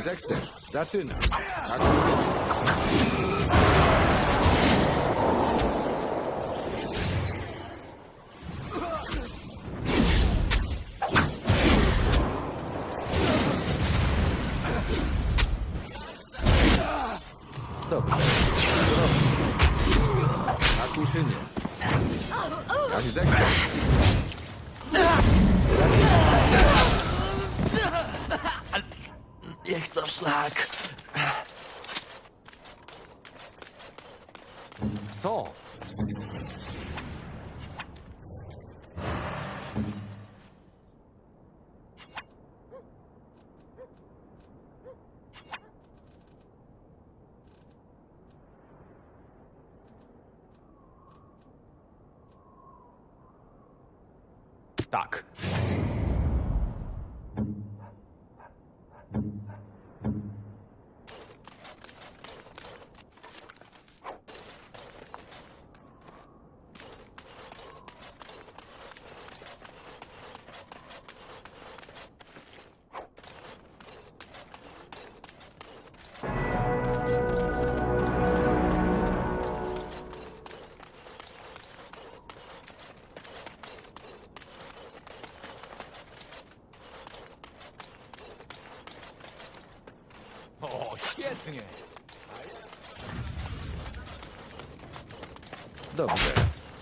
Jak zechcesz. Zaczynam. Tak. Dobrze. Tak uczynię. Jak zechcesz. Niech to szlak. Co? Tak.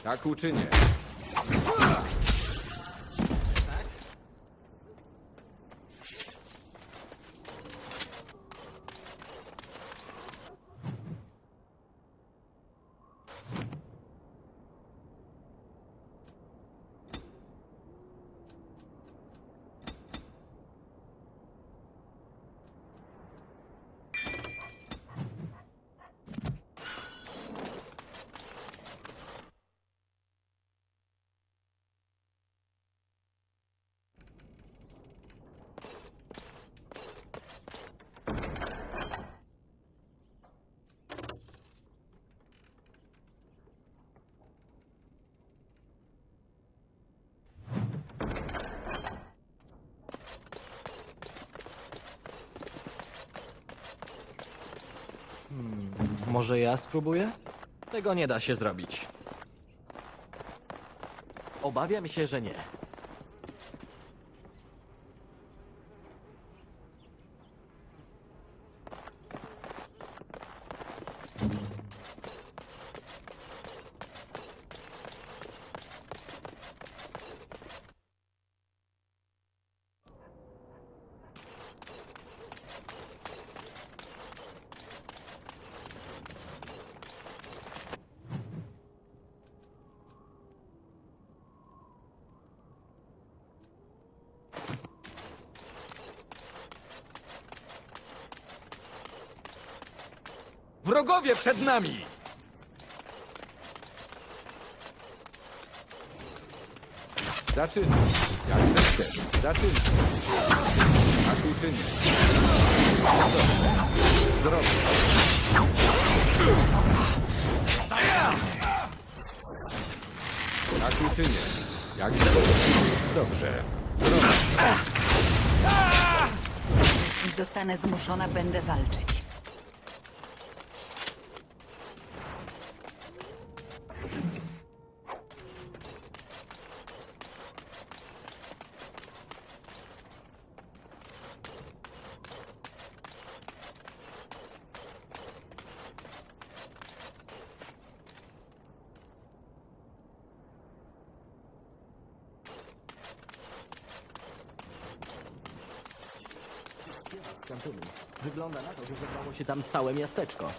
Tak uczynię. Może ja spróbuję? Tego nie da się zrobić. Obawiam się, że nie. Wrogowie przed nami! Zaczynam. Jak zechcesz. Zaczynam. Tak uczynię. Dobrze. Zrobię. Tak uczynię. Jak zechcesz. Dobrze. Zrobię. Jeśli zostanę zmuszona, będę walczyć. Wygląda na to, że zebrało się tam całe miasteczko.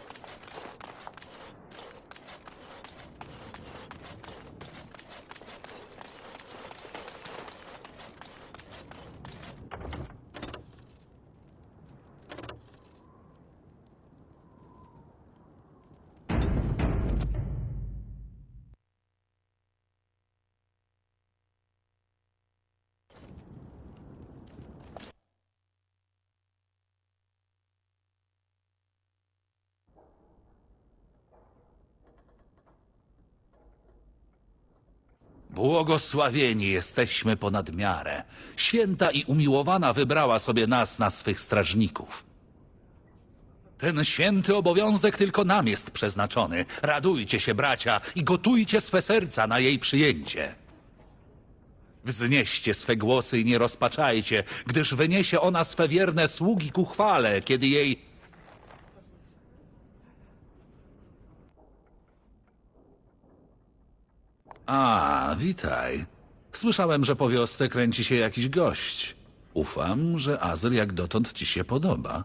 Błogosławieni jesteśmy ponad miarę. Święta i umiłowana wybrała sobie nas na swych strażników. Ten święty obowiązek tylko nam jest przeznaczony. Radujcie się, bracia, i gotujcie swe serca na jej przyjęcie. Wznieście swe głosy i nie rozpaczajcie, gdyż wyniesie ona swe wierne sługi ku chwale, kiedy jej A, witaj. Słyszałem, że po wiosce kręci się jakiś gość. Ufam, że Azyl jak dotąd ci się podoba.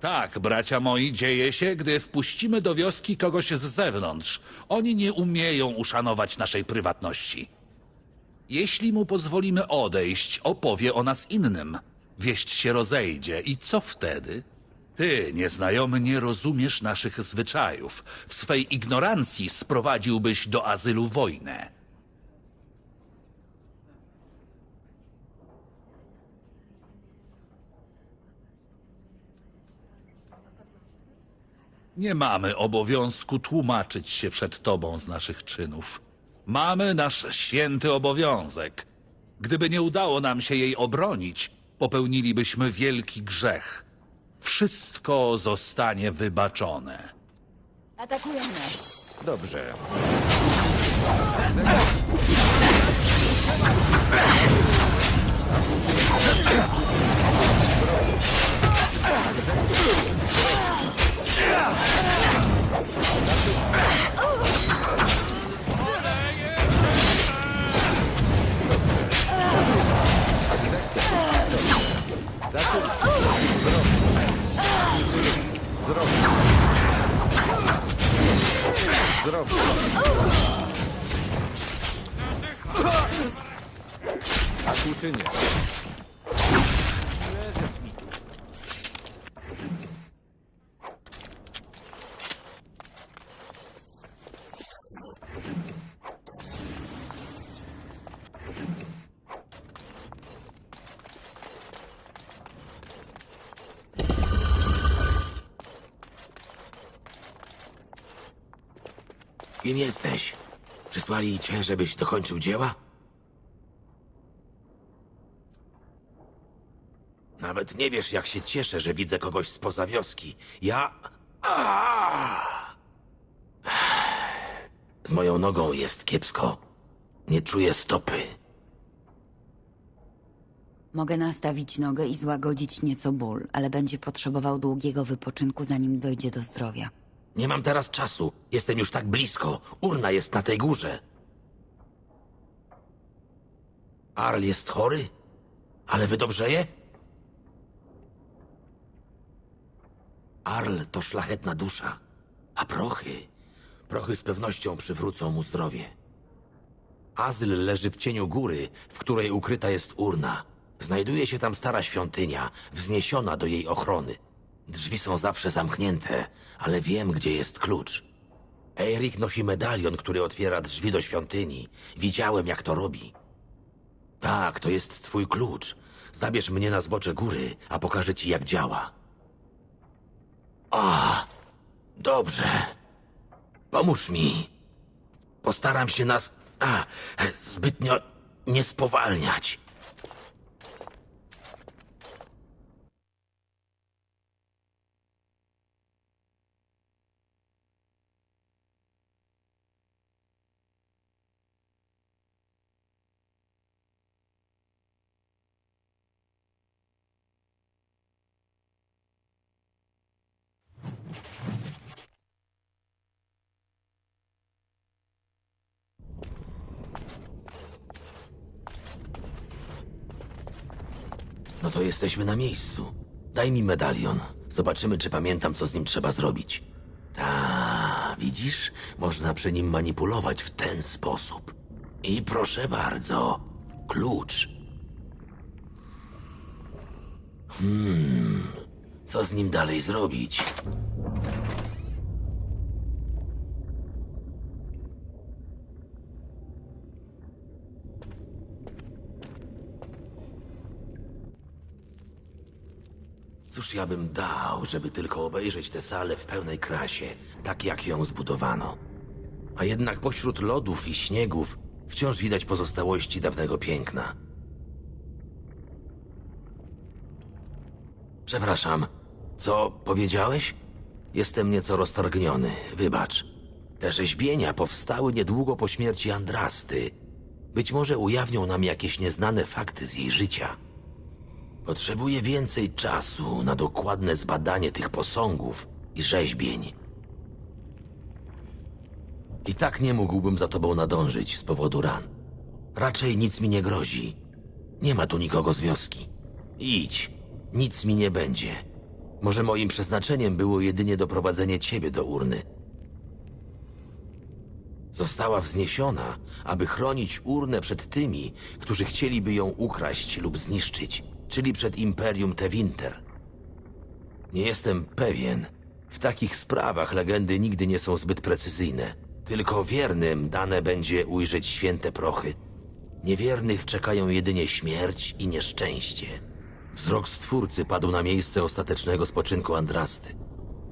Tak, bracia moi, dzieje się, gdy wpuścimy do wioski kogoś z zewnątrz. Oni nie umieją uszanować naszej prywatności. Jeśli mu pozwolimy odejść, opowie o nas innym. Wieść się rozejdzie i co wtedy? Ty, nieznajomy, nie rozumiesz naszych zwyczajów. W swej ignorancji sprowadziłbyś do azylu wojnę. Nie mamy obowiązku tłumaczyć się przed tobą z naszych czynów. Mamy nasz święty obowiązek. Gdyby nie udało nam się jej obronić, popełnilibyśmy wielki grzech. Wszystko zostanie wybaczone. Atakują nas. Dobrze. 되더라고. 아, 꿀텐이야. Kim jesteś? Przysłali cię, żebyś dokończył dzieła? Nawet nie wiesz, jak się cieszę, że widzę kogoś spoza wioski. Ja. Z moją nogą jest kiepsko. Nie czuję stopy. Mogę nastawić nogę i złagodzić nieco ból, ale będzie potrzebował długiego wypoczynku, zanim dojdzie do zdrowia. Nie mam teraz czasu. Jestem już tak blisko. Urna jest na tej górze. Arl jest chory? Ale wydobrzeje? Arl to szlachetna dusza, a prochy, prochy z pewnością przywrócą mu zdrowie. Azyl leży w cieniu góry, w której ukryta jest urna. Znajduje się tam stara świątynia, wzniesiona do jej ochrony. Drzwi są zawsze zamknięte, ale wiem, gdzie jest klucz. Erik nosi medalion, który otwiera drzwi do świątyni. Widziałem, jak to robi. Tak, to jest twój klucz. Zabierz mnie na zbocze góry, a pokażę ci, jak działa. A, dobrze. Pomóż mi. Postaram się nas a, zbytnio nie spowalniać. No to jesteśmy na miejscu. Daj mi medalion. Zobaczymy, czy pamiętam, co z nim trzeba zrobić. Ta, widzisz? Można przy nim manipulować w ten sposób. I proszę bardzo, klucz. Hmm, co z nim dalej zrobić? Cóż ja bym dał, żeby tylko obejrzeć tę salę w pełnej krasie, tak jak ją zbudowano. A jednak pośród lodów i śniegów wciąż widać pozostałości dawnego piękna. Przepraszam, co powiedziałeś? Jestem nieco roztargniony, wybacz. Te rzeźbienia powstały niedługo po śmierci Andrasty. Być może ujawnią nam jakieś nieznane fakty z jej życia. Potrzebuję więcej czasu na dokładne zbadanie tych posągów i rzeźbień. I tak nie mógłbym za tobą nadążyć z powodu ran. Raczej nic mi nie grozi. Nie ma tu nikogo z wioski. Idź, nic mi nie będzie. Może moim przeznaczeniem było jedynie doprowadzenie ciebie do urny. Została wzniesiona, aby chronić urnę przed tymi, którzy chcieliby ją ukraść lub zniszczyć, czyli przed Imperium Tewinter. Nie jestem pewien. W takich sprawach legendy nigdy nie są zbyt precyzyjne. Tylko wiernym dane będzie ujrzeć święte prochy. Niewiernych czekają jedynie śmierć i nieszczęście. Wzrok Stwórcy padł na miejsce ostatecznego spoczynku Andrasty.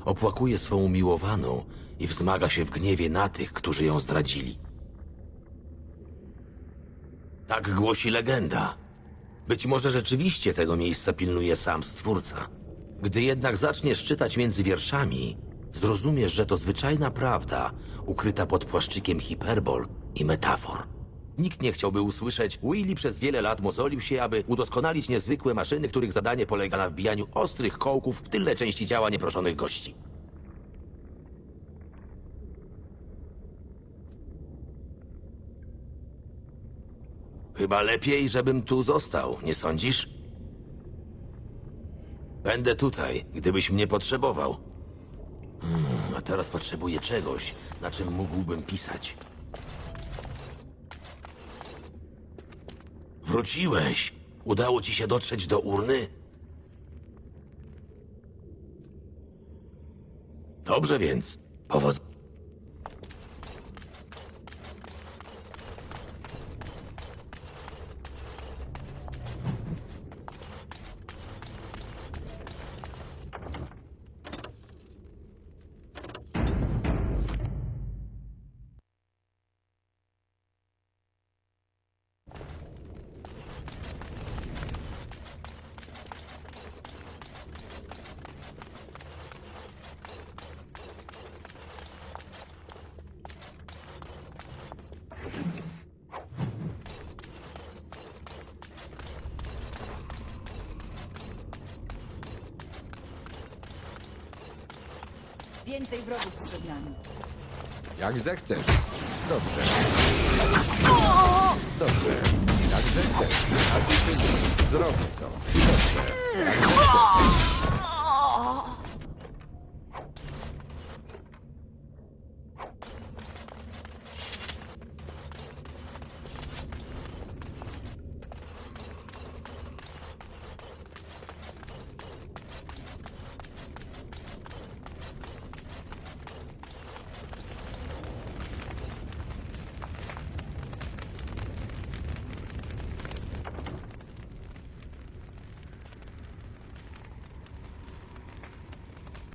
Opłakuje swą umiłowaną i wzmaga się w gniewie na tych, którzy ją zdradzili. Tak głosi legenda. Być może rzeczywiście tego miejsca pilnuje sam Stwórca. Gdy jednak zaczniesz czytać między wierszami, zrozumiesz, że to zwyczajna prawda, ukryta pod płaszczykiem hiperbol i metafor. Nikt nie chciałby usłyszeć, Willy przez wiele lat mozolił się, aby udoskonalić niezwykłe maszyny, których zadanie polega na wbijaniu ostrych kołków w tylne części ciała nieproszonych gości. Chyba lepiej, żebym tu został, nie sądzisz? Będę tutaj, gdybyś mnie potrzebował. Hmm, a teraz potrzebuję czegoś, na czym mógłbym pisać. Wróciłeś. Udało ci się dotrzeć do urny? Dobrze więc. Powodzenia. Więcej wrogów przed nami. Jak zechcesz. Dobrze. Dobrze. Jak zechcesz. Uczynię. Zrobię to. Dobrze. Jak zechcesz.